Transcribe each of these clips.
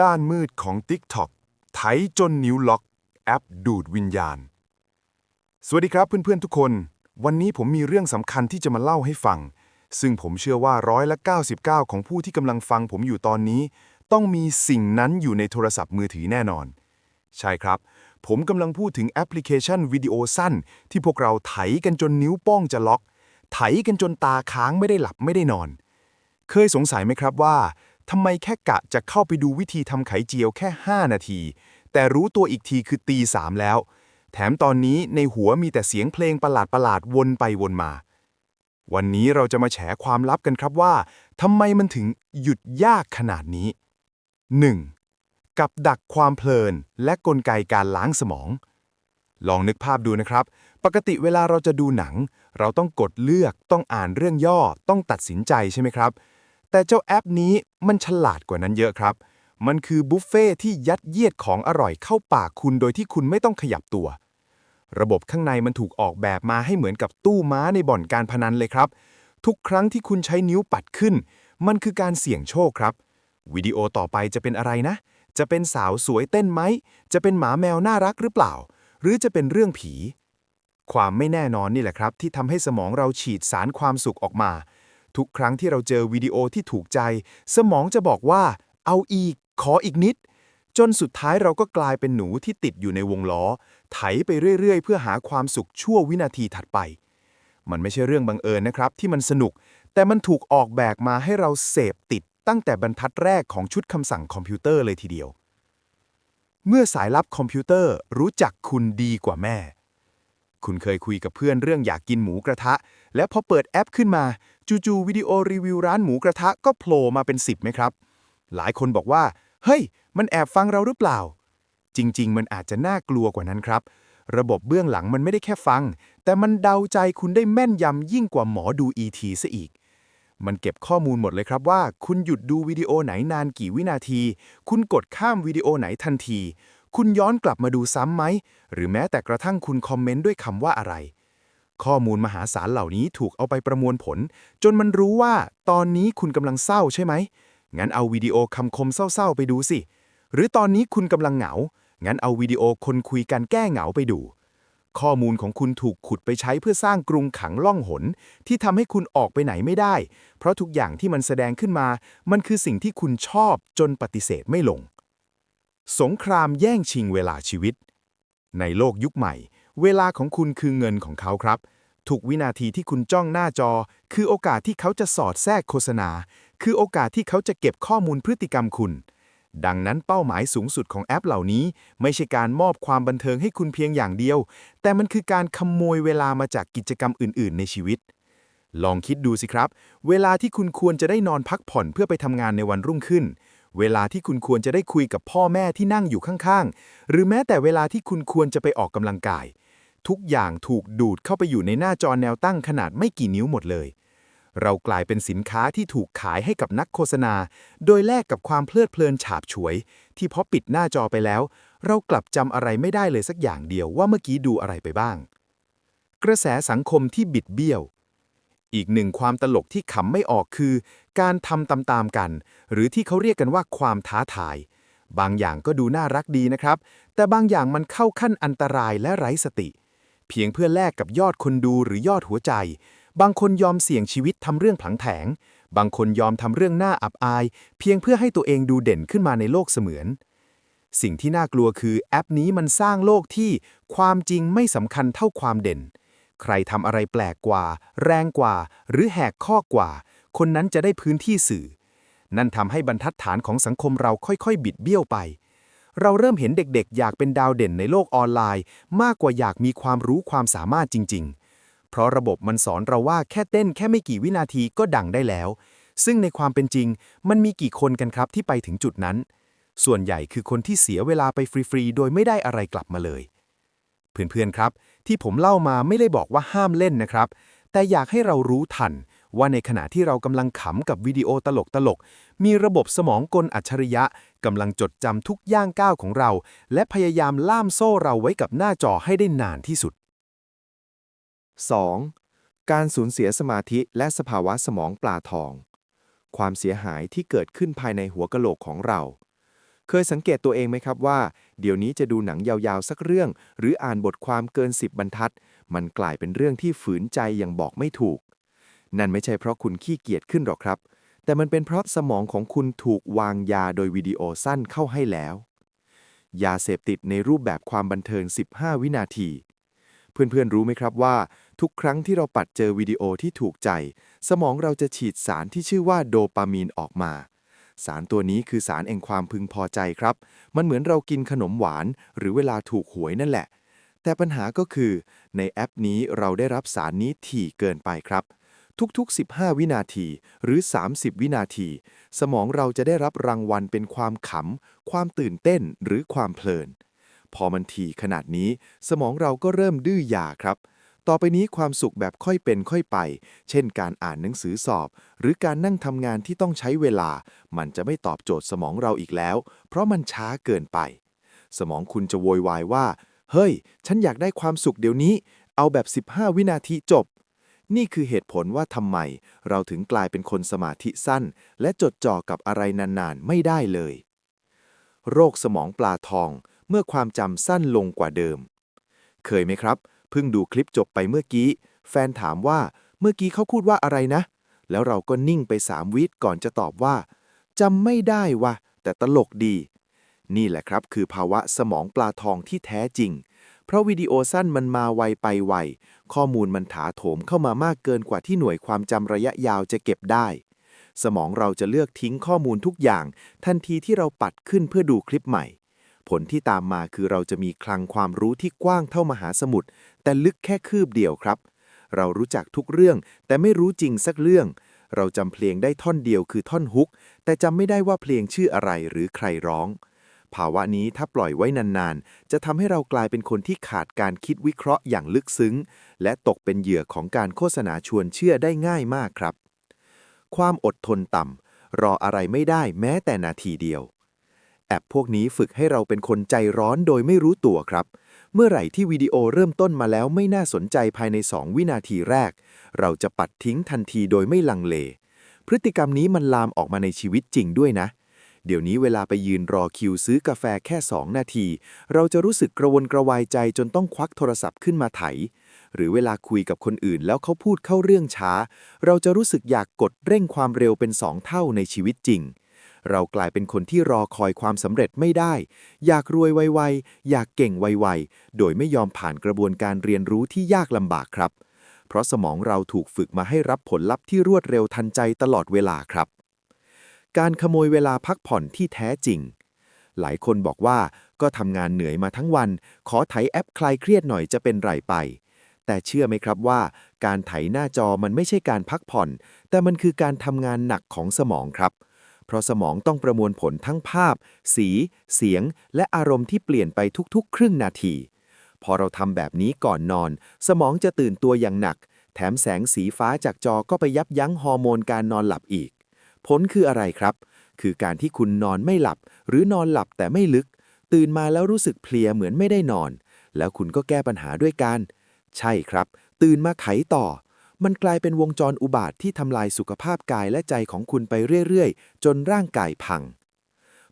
ด้านมืดของ TikTok ไถจนนิ้วล็อก แอปดูดวิญญาณ สวัสดีครับเพื่อนๆทุกคน วันนี้ผมมีเรื่องสำคัญที่จะมาเล่าให้ฟัง ซึ่งผมเชื่อว่าร้อยละ99 ของผู้ที่กำลังฟังผมอยู่ตอนนี้ ต้องมีสิ่งนั้นอยู่ในโทรศัพท์มือถือแน่นอน ใช่ครับ ผมกำลังพูดถึงแอปพลิเคชันวิดีโอสั้น ที่พวกเราไถกันจนนิ้วโป้งจะล็อก ไถกันจนตาค้างไม่ได้หลับไม่ได้นอน เคยสงสัยไหมครับว่า ทำไมแค่กะจะเข้าไปดูวิธีทำไข่เจียวแค่ 5 นาที แต่รู้ตัวอีกทีคือตีสามแล้ว แถมตอนนี้ในหัวมีแต่เสียงเพลงประหลาดๆวนไปวนมา วันนี้เราจะมาแฉความลับกันครับว่าทำไมมันถึงหยุดยากขนาดนี้ 1. กับดักความเพลินและกลไกการล้างสมอง ลองนึกภาพดูนะครับ ปกติเวลาเราจะดูหนัง เราต้องกดเลือกต้องอ่านเรื่องย่อต้องตัดสินใจใช่ไหมครับ แต่เจ้าแอปนี้มันฉลาดกว่านั้นเยอะครับ มันคือบุฟเฟ่ที่ยัดเยียดของอร่อยเข้าปากคุณโดยที่คุณไม่ต้องขยับตัว ระบบข้างในมันถูกออกแบบมาให้เหมือนกับตู้ม้าในบ่อนการพนันเลยครับ ทุกครั้งที่คุณใช้นิ้วปัดขึ้น มันคือการเสี่ยงโชคครับ วิดีโอต่อไปจะเป็นอะไรนะ จะเป็นสาวสวยเต้นไหม จะเป็นหมาแมวน่ารักหรือเปล่า หรือจะเป็นเรื่องผี ความไม่แน่นอนนี่แหละครับ ที่ทำให้สมองเราฉีดสารความสุขออกมา ทุกครั้งที่เราเจอวิดีโอที่ถูกใจ สมองจะบอกว่า เอาอีก ขออีกนิด จนสุดท้ายเราก็กลายเป็นหนูที่ติดอยู่ในวงล้อ ไถไปเรื่อย ๆ เพื่อหาความสุขชั่ววินาทีถัดไป มันไม่ใช่เรื่องบังเอิญนะครับ ที่มันสนุก แต่มันถูกออกแบบมาให้เราเสพติดตั้งแต่บรรทัดแรกของชุดคำสั่งคอมพิวเตอร์เลยทีเดียว เมื่อสายลับคอมพิวเตอร์รู้จักคุณดีกว่าแม่ คุณเคยคุยกับเพื่อนเรื่องอยากกินหมูกระทะ และพอเปิดแอปขึ้นมา จู่ๆวิดีโอรีวิวร้านหมูกระทะก็โผล่มาเป็น 10ไหมครับ หลายคนบอกว่า เฮ้ย มันแอบฟังเราหรือเปล่า จริง ๆ มันอาจจะน่ากลัวกว่านั้นครับ ระบบเบื้องหลังมันไม่ได้แค่ฟัง แต่มันเดาใจคุณได้แม่นยำยิ่งกว่าหมอดู ET ซะอีกมันเก็บข้อมูลหมดเลยครับว่า คุณหยุดดูวิดีโอไหนนานกี่วินาที คุณกดข้ามวิดีโอไหนทันที คุณย้อนกลับมาดูซ้ำไหม หรือแม้แต่กระทั่งคุณคอมเมนต์ด้วยคำว่าอะไร ข้อมูลมหาศาลเหล่านี้ถูกเอาไปประมวลผล จนมันรู้ว่าตอนนี้คุณกำลังเศร้าใช่ไหม งั้นเอาวิดีโอคำคมเศร้าๆไปดูสิ หรือตอนนี้คุณกำลังเหงา งั้นเอาวิดีโอคนคุยกันแก้เหงาไปดู ข้อมูลของคุณถูกขุดไปใช้เพื่อสร้างกรุงขังล่องหน ที่ทำให้คุณออกไปไหนไม่ได้ เพราะทุกอย่างที่มันแสดงขึ้นมา มันคือสิ่งที่คุณชอบจนปฏิเสธไม่ลง สงครามแย่งชิงเวลาชีวิต ในโลกยุคใหม่ เวลาของคุณคือเงินของเขาครับ ทุกวินาทีที่คุณจ้องหน้าจอ คือโอกาสที่เขาจะสอดแทรกโฆษณา คือโอกาสที่เขาจะเก็บข้อมูลพฤติกรรมคุณ ดังนั้นเป้าหมายสูงสุดของแอปเหล่านี้ ไม่ใช่การมอบความบันเทิงให้คุณเพียงอย่างเดียว แต่มันคือการขโมยเวลามาจากกิจกรรมอื่น ๆ ในชีวิต ลองคิดดูสิครับ เวลาที่คุณควรจะได้นอนพักผ่อนเพื่อไปทำงานในวันรุ่งขึ้นเวลาที่คุณควรจะได้คุยกับพ่อแม่ที่นั่งอยู่ข้างๆ หรือแม้แต่เวลาที่คุณควรจะไปออกกำลังกาย ทุกอย่างถูกดูดเข้าไปอยู่ในหน้าจอแนวตั้งขนาดไม่กี่นิ้วหมดเลย เรากลายเป็นสินค้าที่ถูกขายให้กับนักโฆษณา โดยแลกกับความเพลิดเพลินฉาบฉวย ที่พอปิดหน้าจอไปแล้ว เรากลับจำอะไรไม่ได้เลยสักอย่างเดียวว่าเมื่อกี้ดูอะไรไปบ้าง กระแสสังคมที่บิดเบี้ยว อีกหนึ่งความตลกที่ขำไม่ออกคือ การทำตามๆกัน หรือที่เขาเรียกกันว่าความท้าทายบางอย่างก็ดูน่ารักดีนะครับ แต่บางอย่างมันเข้าขั้นอันตรายและไร้สติ เพียงเพื่อแลกกับยอดคนดูหรือยอดหัวใจ บางคนยอมเสี่ยงชีวิตทำเรื่องผังแผงบางคนยอมทำเรื่องหน่าอับอาย เพียงเพื่อให้ตัวเองดูเด่นขึ้นมาในโลกเสมือน สิ่งที่น่ากลัวคือแอปนี้มันสร้างโลกที่ความจริงไม่สำคัญเท่าความเด่น ใครทำอะไรแปลกกว่า แรงกว่า หรือแหกข้อกว่า คนนั้นจะได้พื้นที่สื่อ นั่นทำให้บรรทัดฐานของสังคมเราค่อยๆ บิดเบี้ยวไป เราเริ่มเห็นเด็กๆ อยากเป็นดาวเด่นในโลกออนไลน์ มากกว่าอยากมีความรู้ความสามารถจริง ๆ เพราะระบบมันสอนเราว่าแค่เต้นแค่ไม่กี่วินาทีก็ดังได้แล้ว ซึ่งในความเป็นจริง มันมีกี่คนกันครับที่ไปถึงจุดนั้น ส่วนใหญ่คือคนที่เสียเวลาไปฟรีๆ โดยไม่ได้อะไรกลับมาเลย เพื่อนๆ ครับ ที่ผมเล่ามาไม่ได้บอกว่าห้ามเล่นนะครับ แต่อยากให้เรารู้ทัน ว่าในขณะที่เรากำลังขำกับวิดีโอตลกๆมีระบบสมองกลอัจฉริยะกำลังจดจำทุกย่างก้าวของเรา และพยายามล่ามโซ่เราไว้กับหน้าจอให้ได้นานที่สุด 2. การสูญเสียสมาธิและสภาวะสมองปลาทอง ความเสียหายที่เกิดขึ้นภายในหัวกะโหลกของเรา เคยสังเกตตัวเองไหมครับว่า เดี๋ยวนี้จะดูหนังยาวๆสักเรื่อง หรืออ่านบทความเกิน 10 บรรทัด มันกลายเป็นเรื่องที่ฝืนใจอย่างบอกไม่ถูก นั่นไม่ใช่เพราะคุณขี้เกียจขึ้นหรอกครับ แต่มันเป็นเพราะสมองของคุณถูกวางยาโดยวิดีโอสั้นเข้าให้แล้ว ยาเสพติดในรูปแบบความบันเทิง 15 วินาที เพื่อนๆ รู้ไหมครับว่า ทุกครั้งที่เราปัดเจอวิดีโอที่ถูกใจ สมองเราจะฉีดสารที่ชื่อว่าโดปามีนออกมา สารตัวนี้คือสารแห่งความพึงพอใจครับ มันเหมือนเรากินขนมหวาน หรือเวลาถูกหวยนั่นแหละ แต่ปัญหาก็คือ ในแอปนี้เราได้รับสารนี้ถี่เกินไปครับ ทุกๆ 15 วินาที หรือ 30 วินาที สมองเราจะได้รับรางวัลเป็นความขำ ความตื่นเต้นหรือความเพลิน พอมันถี่ขนาดนี้ สมองเราก็เริ่มดื้อยาครับ ต่อไปนี้ความสุขแบบค่อยเป็นค่อยไป เช่นการอ่านหนังสือสอบ หรือการนั่งทำงานที่ต้องใช้เวลา มันจะไม่ตอบโจทย์สมองเราอีกแล้ว เพราะมันช้าเกินไป สมองคุณจะโวยวายว่า เฮ้ย ฉันอยากได้ความสุขเดี๋ยวนี้ เอาแบบ 15 วินาทีจบ นี่คือเหตุผลว่าทำไม เราถึงกลายเป็นคนสมาธิสั้น และจดจ่อกับอะไรนานๆ ไม่ได้เลย โรคสมองปลาทอง เมื่อความจำสั้นลงกว่าเดิม เคยไหมครับ เพิ่งดูคลิปจบไปเมื่อกี้ แฟนถามว่าเมื่อกี้เขาพูดว่าอะไรนะ แล้วเราก็นิ่งไปสามวิก่อนจะตอบว่าจำไม่ได้วะแต่ตลกดี นี่แหละครับคือภาวะสมองปลาทองที่แท้จริง ราะวิดีโอสั้นมันมาไวไปไว ข้อมูลมันถาโถมเข้ามามากเกินกว่าที่หน่วยความจำระยะยาวจะเก็บได้ สมองเราจะเลือกทิ้งข้อมูลทุกอย่าง ทันทีที่เราปัดขึ้นเพื่อดูคลิปใหม่ ผลที่ตามมาคือเราจะมีคลังความรู้ที่กว้างเท่ามหาสมุทรแต่ลึกแค่คืบเดียวครับ เรารู้จักทุกเรื่อง แต่ไม่รู้จริงสักเรื่อง เราจำเพลงได้ท่อนเดียวคือท่อนฮุก แต่จำไม่ได้ว่าเพลงชื่ออะไรหรือใครร้อง ภาวะนี้ถ้าปล่อยไว้นานๆ จะทำให้เรากลายเป็นคนที่ขาดการคิดวิเคราะห์อย่างลึกซึ้ง และตกเป็นเหยื่อของการโฆษณาชวนเชื่อได้ง่ายมากครับ ความอดทนต่ำรออะไรไม่ได้แม้แต่นาทีเดียว แอปพวกนี้ฝึกให้เราเป็นคนใจร้อนโดยไม่รู้ตัวครับ เมื่อไหร่ที่วิดีโอเริ่มต้นมาแล้วไม่น่าสนใจภายใน 2 วินาทีแรก เราจะปัดทิ้งทันทีโดยไม่ลังเล พฤติกรรมนี้มันลามออกมาในชีวิตจริงด้วยนะเเดี๋ยวนี้เวลาไปยืนรอคิวซื้อกาแฟแค่ 2 นาที เราจะรู้สึกกระวนกระวายใจจนต้องควักโทรศัพท์ขึ้นมาไถ หรือเวลาคุยกับคนอื่นแล้วเขาพูดเข้าเรื่องช้า เราจะรู้สึกอยากกดเร่งความเร็วเป็นสองเท่าในชีวิตจริง เรากลายเป็นคนที่รอคอยความสำเร็จไม่ได้ อยากรวยไวๆ อยากเก่งไวๆ โดยไม่ยอมผ่านกระบวนการเรียนรู้ที่ยากลำบากครับ เพราะสมองเราถูกฝึกมาให้รับผลลัพธ์ที่รวดเร็วทันใจตลอดเวลาครับ การขโมยเวลาพักผ่อนที่แท้จริง หลายคนบอกว่าก็ทำงานเหนื่อยมาทั้งวัน ขอไถแอปคลายเครียดหน่อยจะเป็นไรไป แต่เชื่อไหมครับว่า การไถหน้าจอมันไม่ใช่การพักผ่อน แต่มันคือการทำงานหนักของสมองครับ เพราะสมองต้องประมวลผลทั้งภาพ สี เสียง และอารมณ์ที่เปลี่ยนไปทุกๆ ครึ่งนาที พอเราทำแบบนี้ก่อนนอน สมองจะตื่นตัวอย่างหนัก แถมแสงสีฟ้าจากจอก็ไปยับยั้งฮอร์โมนการนอนหลับอีก ผลคืออะไรครับ คือการที่คุณนอนไม่หลับ หรือนอนหลับแต่ไม่ลึก ตื่นมาแล้วรู้สึกเพลียเหมือนไม่ได้นอน แล้วคุณก็แก้ปัญหาด้วยการ ใช่ครับ ตื่นมาไขต่อ มันกลายเป็นวงจรอุบาทที่ทำลายสุขภาพกายและใจของคุณไปเรื่อยๆ จนร่างกายพัง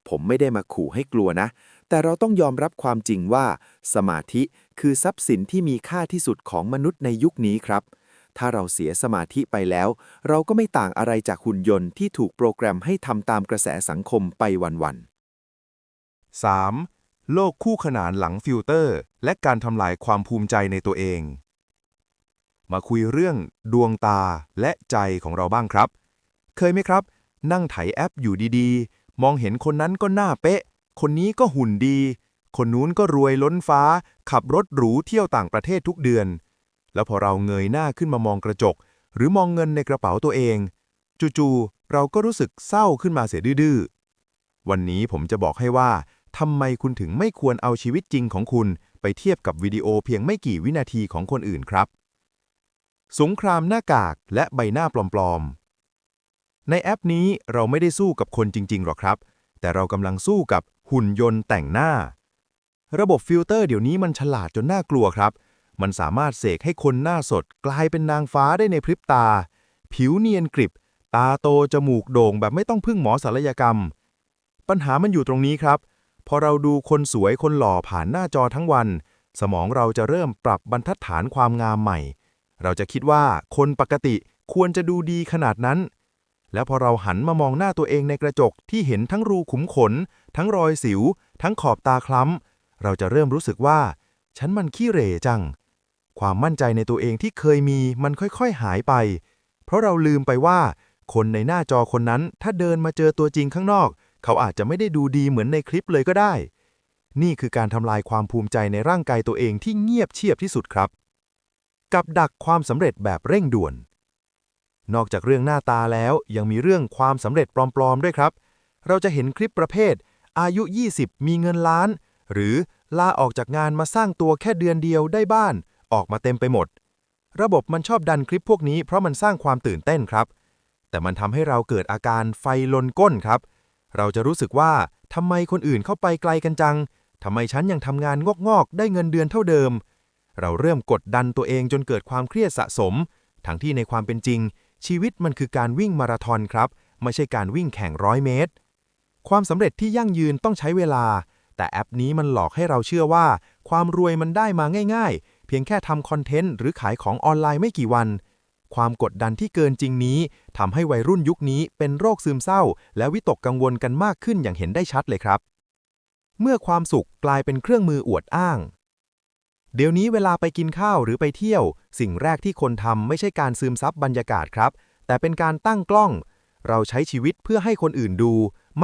ผมไม่ได้มาขู่ให้กลัวนะ แต่เราต้องยอมรับความจริงว่า สมาธิคือทรัพย์สินที่มีค่าที่สุดของมนุษย์ในยุคนี้ครับ ถ้าเราเสียสมาธิไปแล้ว เราก็ไม่ต่างอะไรจากหุ่นยนต์ที่ถูกโปรแกรมให้ทำตามกระแสสังคมไปวันๆ 3. โลกคู่ขนานหลังฟิลเตอร์ และการทำลายความภูมิใจในตัวเอง มาคุยเรื่องดวงตาและใจของเราบ้างครับ เคยไหมครับ นั่งไถแอปอยู่ดีๆ มองเห็นคนนั้นก็หน้าเป๊ะ คนนี้ก็หุ่นดี คนนู้นก็รวยล้นฟ้า ขับรถหรูเที่ยวต่างประเทศทุกเดือน แล้วพอเราเงยหน้าขึ้นมามองกระจก หรือมองเงินในกระเป๋าตัวเอง จู่ๆเราก็รู้สึกเศร้าขึ้นมาเสียดื้อวันนี้ผมจะบอกให้ว่าทำไมคุณถึงไม่ควรเอาชีวิตจริงของคุณ ไปเทียบกับวิดีโอเพียงไม่กี่วินาทีของคนอื่นครับ สงครามหน้ากากและใบหน้าปลอมๆ ในแอปนี้เราไม่ได้สู้กับคนจริงๆหรอกครับ แต่เรากำลังสู้กับหุ่นยนต์แต่งหน้า ระบบฟิลเตอร์เดี๋ยวนี้มันฉลาดจนน่ากลัวครับ มันสามารถเสกให้คนหน้าสดกลายเป็นนางฟ้าได้ในพริบตา ผิวเนียนกริบ ตาโต จมูกโด่งแบบไม่ต้องพึ่งหมอศัลยกรรม ปัญหามันอยู่ตรงนี้ครับ พอเราดูคนสวยคนหล่อผ่านหน้าจอทั้งวัน สมองเราจะเริ่มปรับบรรทัดฐานความงามใหม่ เราจะคิดว่าคนปกติควรจะดูดีขนาดนั้น แล้วพอเราหันมามองหน้าตัวเองในกระจกที่เห็นทั้งรูขุมขน ทั้งรอยสิว ทั้งขอบตาคล้ำเราจะเริ่มรู้สึกว่า ฉันมันขี้เหร่จัง ความมั่นใจในตัวเองที่เคยมีมันค่อยๆหายไป เพราะเราลืมไปว่า คนในหน้าจอคนนั้นถ้าเดินมาเจอตัวจริงข้างนอก เขาอาจจะไม่ได้ดูดีเหมือนในคลิปเลยก็ได้ นี่คือการทำลายความภูมิใจในร่างกายตัวเองที่เงียบเชียบที่สุดครับ กับดักความสำเร็จแบบเร่งด่วน นอกจากเรื่องหน้าตาแล้วยังมีเรื่องความสำเร็จปลอมๆด้วยครับ เราจะเห็นคลิปประเภท อายุ 20 มีเงินล้าน หรือลาออกจากงานมาสร้างตัวแค่เดือนเดียวได้บ้าน ออกมาเต็มไปหมด ระบบมันชอบดันคลิปพวกนี้เพราะมันสร้างความตื่นเต้นครับ แต่มันทำให้เราเกิดอาการไฟลนก้นครับ เราจะรู้สึกว่าทำไมคนอื่นเข้าไปไกลกันจังทำไมฉันยังทำงานงอกๆ ได้เงินเดือนเท่าเดิม เราเริ่มกดดันตัวเองจนเกิดความเครียดสะสม ทั้งที่ในความเป็นจริง ชีวิตมันคือการวิ่งมาราธอนครับ ไม่ใช่การวิ่งแข่งร้อยเมตร ความสำเร็จที่ยั่งยืนต้องใช้เวลา แต่แอปนี้มันหลอกให้เราเชื่อว่า ความรวยมันได้มาง่ายๆ พียงแค่ทำคอนเทนต์หรือขายของออนไลน์ไม่กี่วัน ความกดดันที่เกินจริงนี้ทำให้วัยรุ่นยุคนี้เป็นโรคซึมเศร้า และวิตกกังวลกันมากขึ้นอย่างเห็นได้ชัดเลยครับ เมื่อความสุขกลายเป็นเครื่องมืออวดอ้าง เดี๋ยวนี้เวลาไปกินข้าวหรือไปเที่ยว สิ่งแรกที่คนทำไม่ใช่การซึมซับบรรยากาศครับ แต่เป็นการตั้งกล้อง เราใช้ชีวิตเพื่อให้คนอื่นดู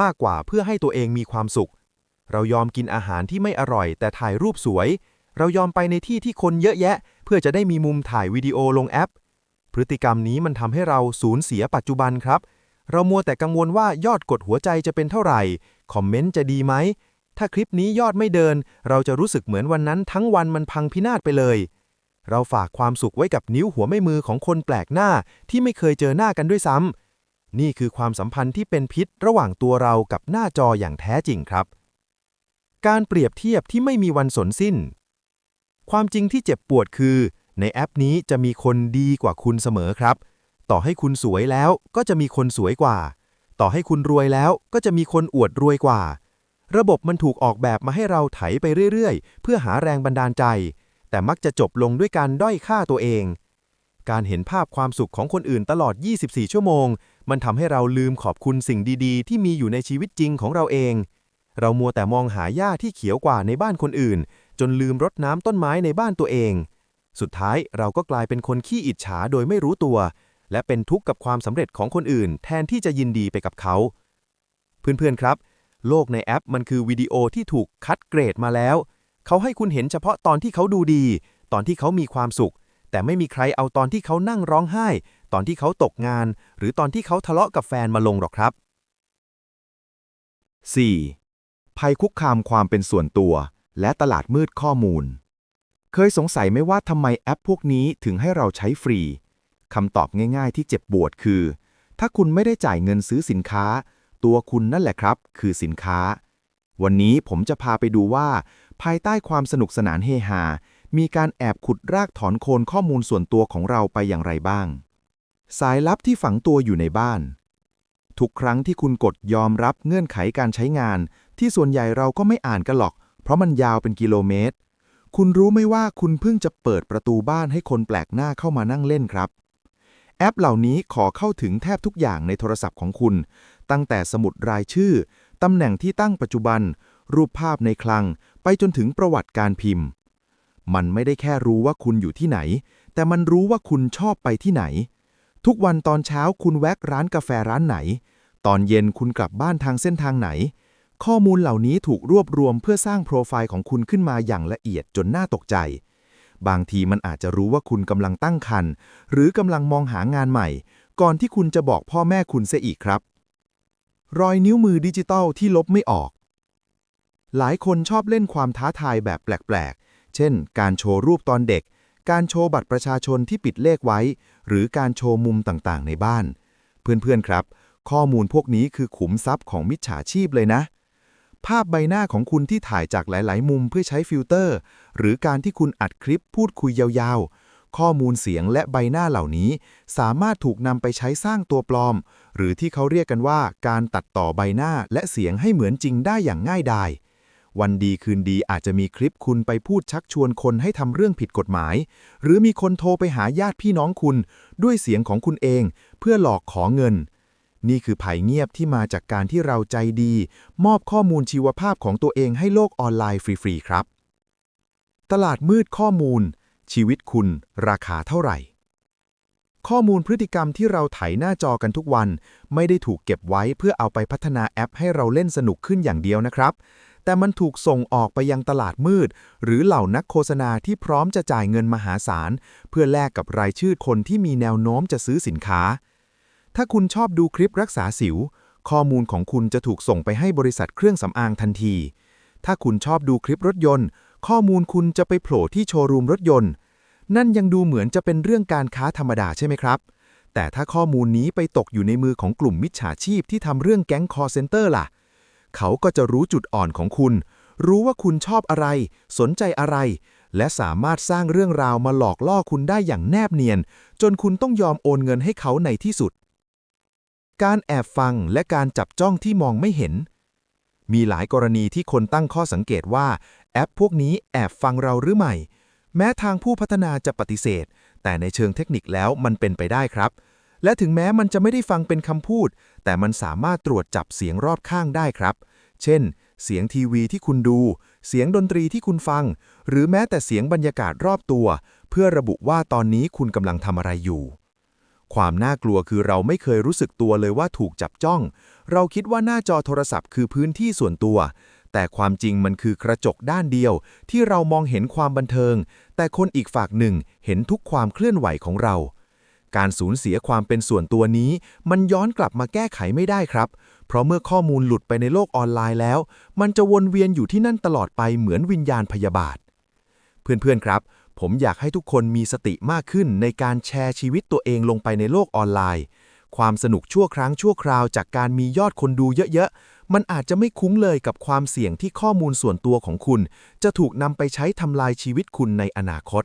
มากกว่าเพื่อให้ตัวเองมีความสุข เรายอมกินอาหารที่ไม่อร่อย แต่ถ่ายรูปสวย เรายอมไปในที่ที่คนเยอะแยะ เพื่อจะได้มีมุมถ่ายวิดีโอลงแอป พฤติกรรมนี้มันทำให้เราสูญเสียปัจจุบันครับ เรามัวแต่กังวลว่ายอดกดหัวใจจะเป็นเท่าไหร่ คอมเมนต์จะดีไหม ถ้าคลิปนี้ยอดไม่เดิน เราจะรู้สึกเหมือนวันนั้นทั้งวันมันพังพินาศไปเลย เราฝากความสุขไว้กับนิ้วหัวไม่มือของคนแปลกหน้าที่ไม่เคยเจอหน้ากันด้วยซ้ำนี่คือความสัมพันธ์ที่เป็นพิษระหว่างตัวเรากับหน้าจออย่างแท้จริงครับ การเปรียบเทียบที่ไม่มีวันสนสิ้น ความจริงที่เจ็บปวดคือ ในแอปนี้จะมีคนดีกว่าคุณเสมอครับ ต่อให้คุณสวยแล้วก็จะมีคนสวยกว่า ต่อให้คุณรวยแล้วก็จะมีคนอวดรวยกว่า ระบบมันถูกออกแบบมาให้เราไถไปเรื่อยๆ เพื่อหาแรงบันดาลใจ แต่มักจะจบลงด้วยการด้อยค่าตัวเอง การเห็นภาพความสุขของคนอื่นตลอด 24 ชั่วโมง มันทำให้เราลืมขอบคุณสิ่งดีๆ ที่มีอยู่ในชีวิตจริงของเราเอง เรามัวแต่มองหาหญ้าที่เขียวกว่าในบ้านคนอื่น จนลืมรดน้ำต้นไม้ในบ้านตัวเอง สุดท้ายเราก็กลายเป็นคนขี้อิจฉาโดยไม่รู้ตัว และเป็นทุกข์กับความสำเร็จของคนอื่น แทนที่จะยินดีไปกับเขา เพื่อนๆครับ โลกในแอปมันคือวิดีโอที่ถูกคัดเกรดมาแล้ว เขาให้คุณเห็นเฉพาะตอนที่เขาดูดี ตอนที่เขามีความสุข แต่ไม่มีใครเอาตอนที่เขานั่งร้องไห้ ตอนที่เขาตกงาน หรือตอนที่เขาทะเลาะกับแฟนมาลงหรอกครับ 4. ภัยคุกคามความเป็นส่วนตัว และตลาดมืดข้อมูล เคยสงสัยไหมว่าทำไมแอปพวกนี้ถึงให้เราใช้ฟรีคำตอบง่าย ๆ ที่เจ็บปวดคือ ถ้าคุณไม่ได้จ่ายเงินซื้อสินค้า ตัวคุณนั่นแหละครับ คือสินค้า วันนี้ผมจะพาไปดูว่า ภายใต้ความสนุกสนานเฮฮา มีการแอบขุดรากถอนโคนข้อมูลส่วนตัวของเราไปอย่างไรบ้าง สายลับที่ฝังตัวอยู่ในบ้าน ทุกครั้งที่คุณกดยอมรับเงื่อนไขการใช้งาน ที่ส่วนใหญ่เราก็ไม่อ่านกันหรอก เพราะมันยาวเป็นกิโลเมตร คุณรู้ไหมว่าคุณเพิ่งจะเปิดประตูบ้านให้คนแปลกหน้าเข้ามานั่งเล่นครับ แอปเหล่านี้ขอเข้าถึงแทบทุกอย่างในโทรศัพท์ของคุณ ตั้งแต่สมุดรายชื่อ ตำแหน่งที่ตั้งปัจจุบัน รูปภาพในคลัง ไปจนถึงประวัติการพิมพ์ มันไม่ได้แค่รู้ว่าคุณอยู่ที่ไหน แต่มันรู้ว่าคุณชอบไปที่ไหน ทุกวันตอนเช้าคุณแวะร้านกาแฟร้านไหน ตอนเย็นคุณกลับบ้านทางเส้นทางไหน ข้อมูลเหล่านี้ถูกรวบรวมเพื่อสร้างโปรไฟล์ของคุณขึ้นมาอย่างละเอียดจนน่าตกใจ บางทีมันอาจจะรู้ว่าคุณกำลังตั้งครรภ์หรือกำลังมองหางานใหม่ ก่อนที่คุณจะบอกพ่อแม่คุณเสียอีกครับ รอยนิ้วมือดิจิตอลที่ลบไม่ออก หลายคนชอบเล่นความท้าทายแบบแปลกๆ เช่น การโชว์รูปตอนเด็ก การโชว์บัตรประชาชนที่ปิดเลขไว้ หรือการโชว์มุมต่างๆ ในบ้าน เพื่อนๆครับ ข้อมูลพวกนี้คือขุมทรัพย์ของมิจฉาชีพเลยนะ ภาพใบหน้าของคุณที่ถ่ายจากหลาย ๆ มุมเพื่อใช้ฟิลเตอร์ หรือการที่คุณอัดคลิปพูดคุยยาวๆ ข้อมูลเสียงและใบหน้าเหล่านี้ สามารถถูกนำไปใช้สร้างตัวปลอม หรือที่เขาเรียกกันว่าการตัดต่อใบหน้าและเสียงให้เหมือนจริงได้อย่างง่ายดายวันดีคืนดีอาจจะมีคลิปคุณไปพูดชักชวนคนให้ทำเรื่องผิดกฎหมาย หรือมีคนโทรไปหาญาติพี่น้องคุณ ด้วยเสียงของคุณเอง เพื่อหลอกขอเงิน นี่คือภัยเงียบที่มาจากการที่เราใจดี มอบข้อมูลชีวภาพของตัวเองให้โลกออนไลน์ฟรีๆครับ ตลาดมืดข้อมูล ชีวิตคุณราคาเท่าไหร่ ข้อมูลพฤติกรรมที่เราไถหน้าจอกันทุกวัน ไม่ได้ถูกเก็บไว้เพื่อเอาไปพัฒนาแอปให้เราเล่นสนุกขึ้นอย่างเดียวนะครับ แต่มันถูกส่งออกไปยังตลาดมืด หรือเหล่านักโฆษณาที่พร้อมจะจ่ายเงินมหาศาล เพื่อแลกกับรายชื่อคนที่มีแนวโน้มจะซื้อสินค้า ถ้าคุณชอบดูคลิปรักษาสิว ข้อมูลของคุณจะถูกส่งไปให้บริษัทเครื่องสำอางทันที ถ้าคุณชอบดูคลิปรถยนต์ ข้อมูลคุณจะไปโผล่ที่โชว์รูมรถยนต์ นั่นยังดูเหมือนจะเป็นเรื่องการค้าธรรมดาใช่ไหมครับ แต่ถ้าข้อมูลนี้ไปตกอยู่ในมือของกลุ่มมิจฉาชีพที่ทำเรื่องแก๊งคอร์เซนเตอร์ล่ะ เขาก็จะรู้จุดอ่อนของคุณ รู้ว่าคุณชอบอะไร สนใจอะไร และสามารถสร้างเรื่องราวมาหลอกล่อคุณได้อย่างแนบเนียน จนคุณต้องยอมโอนเงินให้เขาในที่สุด การแอบฟังและการจับจ้องที่มองไม่เห็น มีหลายกรณีที่คนตั้งข้อสังเกตว่าแอปพวกนี้แอบฟังเราหรือไม่ แม้ทางผู้พัฒนาจะปฏิเสธ แต่ในเชิงเทคนิคแล้วมันเป็นไปได้ครับ และถึงแม้มันจะไม่ได้ฟังเป็นคำพูด แต่มันสามารถตรวจจับเสียงรอบข้างได้ครับ เช่น เสียงทีวีที่คุณดู เสียงดนตรีที่คุณฟัง หรือแม้แต่เสียงบรรยากาศรอบตัว เพื่อระบุว่าตอนนี้คุณกำลังทำอะไรอยู่ ความน่ากลัวคือเราไม่เคยรู้สึกตัวเลยว่าถูกจับจ้อง เราคิดว่าหน้าจอโทรศัพท์คือพื้นที่ส่วนตัว แต่ความจริงมันคือกระจกด้านเดียว ที่เรามองเห็นความบันเทิง แต่คนอีกฝากหนึ่งเห็นทุกความเคลื่อนไหวของเรา การสูญเสียความเป็นส่วนตัวนี้ มันย้อนกลับมาแก้ไขไม่ได้ครับ เพราะเมื่อข้อมูลหลุดไปในโลกออนไลน์แล้ว มันจะวนเวียนอยู่ที่นั่นตลอดไปเหมือนวิญญาณพยาบาท เพื่อนๆครับ ผมอยากให้ทุกคนมีสติมากขึ้นในการแชร์ชีวิตตัวเองลงไปในโลกออนไลน์ ความสนุกชั่วครั้งชั่วคราวจากการมียอดคนดูเยอะๆ มันอาจจะไม่คุ้มเลยกับความเสี่ยงที่ข้อมูลส่วนตัวของคุณ จะถูกนำไปใช้ทำลายชีวิตคุณในอนาคต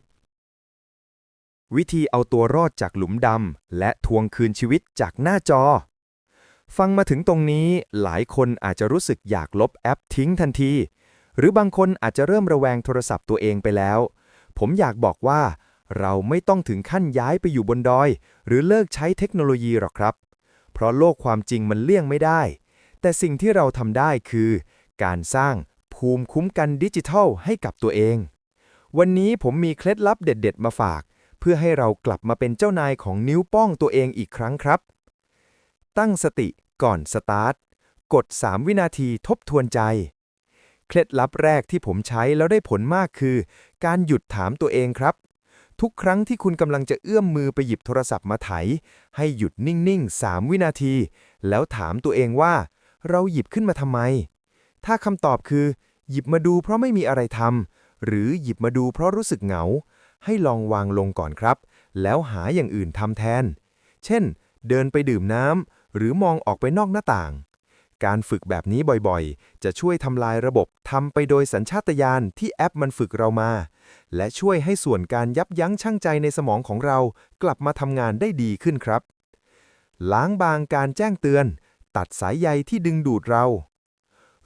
วิธีเอาตัวรอดจากหลุมดำและทวงคืนชีวิตจากหน้าจอ ฟังมาถึงตรงนี้หลายคนอาจจะรู้สึกอยากลบแอปทิ้งทันที หรือบางคนอาจจะเริ่มระแวงโทรศัพท์ตัวเองไปแล้ว ผมอยากบอกว่า เราไม่ต้องถึงขั้นย้ายไปอยู่บนดอย หรือเลิกใช้เทคโนโลยีหรอกครับ เพราะโลกความจริงมันเลี่ยงไม่ได้ แต่สิ่งที่เราทำได้คือ การสร้างภูมิคุ้มกันดิจิทัลให้กับตัวเอง วันนี้ผมมีเคล็ดลับเด็ด ๆ มาฝาก เพื่อให้เรากลับมาเป็นเจ้านายของนิ้วป้องตัวเองอีกครั้งครับ ตั้งสติก่อนสตาร์ท กด 3 วินาทีทบทวนใจ เคล็ดลับแรกที่ผมใช้แล้วได้ผลมากคือ การหยุดถามตัวเองครับ ทุกครั้งที่คุณกำลังจะเอื้อมมือไปหยิบโทรศัพท์มาไถ ให้หยุดนิ่งๆ 3 วินาที แล้วถามตัวเองว่า เราหยิบขึ้นมาทำไม ถ้าคำตอบคือ หยิบมาดูเพราะไม่มีอะไรทำหรือหยิบมาดูเพราะรู้สึกเหงา ให้ลองวางลงก่อนครับ แล้วหาอย่างอื่นทำแทน เช่น เดินไปดื่มน้ำหรือมองออกไปนอกหน้าต่าง การฝึกแบบนี้บ่อยๆ จะช่วยทำลายระบบทำไปโดยสัญชาตญาณที่แอปมันฝึกเรามา และช่วยให้ส่วนการยับยั้งชั่งใจในสมองของเรา กลับมาทำงานได้ดีขึ้นครับ ล้างบางการแจ้งเตือน ตัดสายใยที่ดึงดูดเรา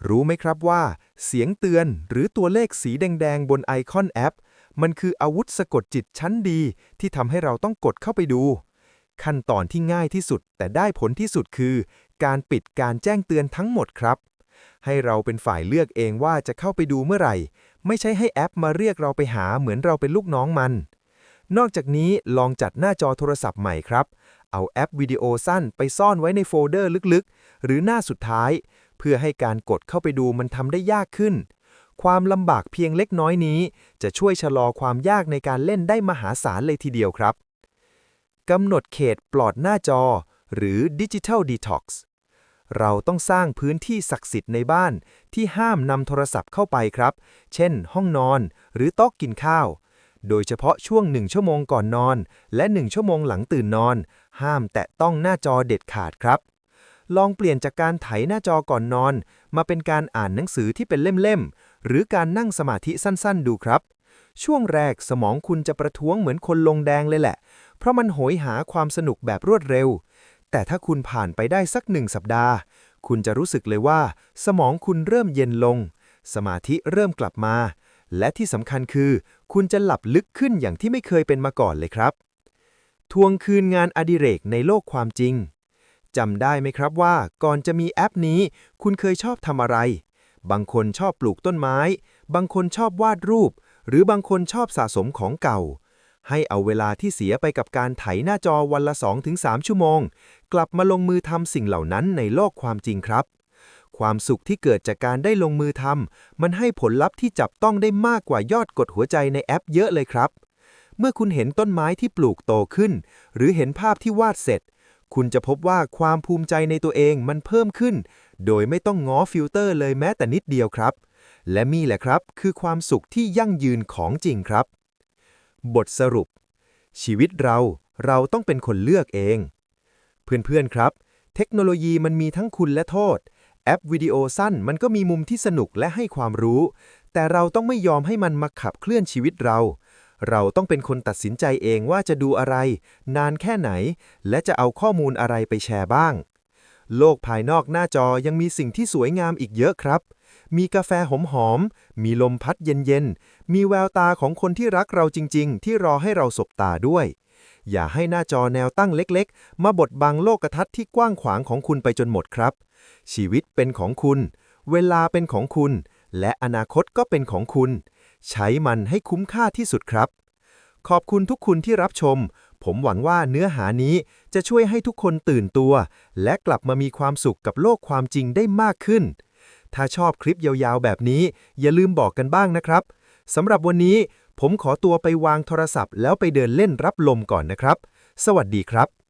รู้ไหมครับว่า เสียงเตือนหรือตัวเลขสีแดงๆ บนไอคอนแอป มันคืออาวุธสะกดจิตชั้นดีที่ทำให้เราต้องกดเข้าไปดูขั้นตอนที่ง่ายที่สุดแต่ได้ผลที่สุดคือ การปิดการแจ้งเตือนทั้งหมดครับ ให้เราเป็นฝ่ายเลือกเองว่าจะเข้าไปดูเมื่อไหร่ ไม่ใช่ให้แอปมาเรียกเราไปหาเหมือนเราเป็นลูกน้องมัน นอกจากนี้ลองจัดหน้าจอโทรศัพท์ใหม่ครับ เอาแอปวิดีโอสั้นไปซ่อนไว้ในโฟลเดอร์ลึกๆ หรือหน้าสุดท้าย เพื่อให้การกดเข้าไปดูมันทำได้ยากขึ้น ความลำบากเพียงเล็กน้อยนี้ จะช่วยชะลอความยากในการเล่นได้มหาศาลเลยทีเดียวครับกำหนดเขตปลอดหน้าจอ หรือ Digital Detox เราต้องสร้างพื้นที่ศักดิ์สิทธิ์ในบ้านที่ห้ามนำโทรศัพท์เข้าไปครับ เช่น ห้องนอนหรือโต๊ะกินข้าว โดยเฉพาะช่วงหนึ่งชั่วโมงก่อนนอน และหนึ่งชั่วโมงหลังตื่นนอน ห้ามแตะต้องหน้าจอเด็ดขาดครับ ลองเปลี่ยนจากการไถหน้าจอก่อนนอน มาเป็นการอ่านหนังสือที่เป็นเล่มๆ หรือการนั่งสมาธิสั้นๆ ดูครับ ช่วงแรกสมองคุณจะประท้วงเหมือนคนลงแดงเลยแหละ เพราะมันโหยหาความสนุกแบบรวดเร็ว แต่ถ้าคุณผ่านไปได้สักหนึ่งสัปดาห์ คุณจะรู้สึกเลยว่า สมองคุณเริ่มเย็นลง สมาธิเริ่มกลับมา และที่สำคัญคือ คุณจะหลับลึกขึ้นอย่างที่ไม่เคยเป็นมาก่อนเลยครับ ทวงคืนงานอดิเรกในโลกความจริงจำได้ไหมครับว่าก่อนจะมีแอปนี้ คุณเคยชอบทำอะไร บางคนชอบปลูกต้นไม้ บางคนชอบวาดรูป หรือบางคนชอบสะสมของเก่า ให้เอาเวลาที่เสียไปกับการไถหน้าจอวันละ 2-3 ชั่วโมง กลับมาลงมือทำสิ่งเหล่านั้นในโลกความจริงครับ ความสุขที่เกิดจากการได้ลงมือทำมันให้ผลลัพธ์ที่จับต้องได้มากกว่ายอดกดหัวใจในแอปเยอะเลยครับ เมื่อคุณเห็นต้นไม้ที่ปลูกโตขึ้น หรือเห็นภาพที่วาดเสร็จ คุณจะพบว่าความภูมิใจในตัวเองมันเพิ่มขึ้น โดยไม่ต้องง้อฟิลเตอร์เลยแม้แต่นิดเดียวครับ และมีแหละครับ คือความสุขที่ยั่งยืนของจริงครับ บทสรุป ชีวิตเราเราต้องเป็นคนเลือกเอง เพื่อนๆครับ เทคโนโลยีมันมีทั้งคุณและโทษ แอปวิดีโอสั้นมันก็มีมุมที่สนุกและให้ความรู้ แต่เราต้องไม่ยอมให้มันมาขับเคลื่อนชีวิตเรา เราต้องเป็นคนตัดสินใจเองว่าจะดูอะไร นานแค่ไหน และจะเอาข้อมูลอะไรไปแชร์บ้าง โลกภายนอกหน้าจอยังมีสิ่งที่สวยงามอีกเยอะครับ มีกาแฟหอมๆ มีลมพัดเย็นๆ มีแววตาของคนที่รักเราจริงๆ ที่รอให้เราสบตาด้วย อย่าให้หน้าจอแนวตั้งเล็กๆ มาบดบังโลกทัศน์ที่กว้างขวางของคุณไปจนหมดครับ ชีวิตเป็นของคุณ เวลาเป็นของคุณ และอนาคตก็เป็นของคุณ ใช้มันให้คุ้มค่าที่สุดครับ ขอบคุณทุกคุณที่รับชมผมหวังว่าเนื้อหานี้จะช่วยให้ทุกคนตื่นตัว และกลับมามีความสุขกับโลกความจริงได้มากขึ้น ถ้าชอบคลิปยาวๆแบบนี้ อย่าลืมบอกกันบ้างนะครับสำหรับวันนี้ ผมขอตัวไปวางโทรศัพท์แล้วไปเดินเล่นรับลมก่อนนะครับ สวัสดีครับ